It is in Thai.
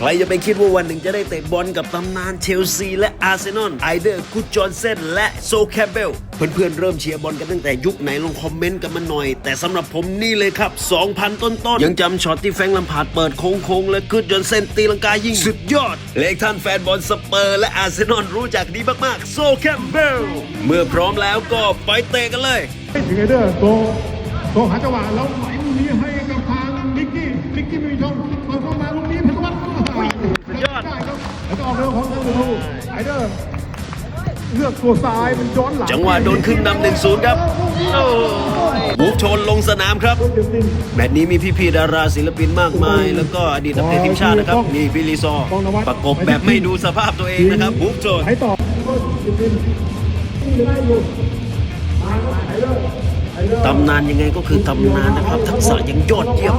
ใครจะไปคิดว่าวันหนึ่งจะได้เตะบอลกับตำนานเชลซีและอาร์เซนอลไอเดอร์กุจอห์นเซนและโซแคมเบลเพื่อนๆเริ่มเชียร์บอลกันตั้งแต่ยุคไหนลองคอมเมนต์กันมาหน่อย แต่สำหรับผมนี่เลยครับ 2,000 ต้นๆ ยังจำช็อตที่แฟงลัมพาดเปิดโค้งๆ และกุจอห์นเซนตีลังกายิงสุดยอด เลขท่านแฟนบอลสเปอร์ และอาร์เซนอลรู้จักดีมากๆโซแคมเบลเมื่อพร้อมแล้วก็ไปเตะกันเลยไม่ถึงไอเดอร์โตโตหาจังหวะแล้วไหลลูกนี้ให้กับทางลิกกี้ลิกกี้ไม่มีช่องเอาเข้ามาลูกนี้ ของทางประตูไอเดอร์เลือกตัวซ้ายมันย้อนหลังจังหวะโดนขึ้นนำหนึ่งศูนย์ครับโอ้ยวูฟชนลงสนามครับ แมตช์นี้มีพี่ๆดาราศิลปินมากมาย แล้วก็อดีตนักเตะทีมชาตินะครับนี่บิลลีซอร์ประกบแบบไม่ดูสภาพตัวเองนะครับวูฟชนให้ต่อตำนานยังไงก็คือตำนานนะครับ ทักษะยังยอดเยี่ยม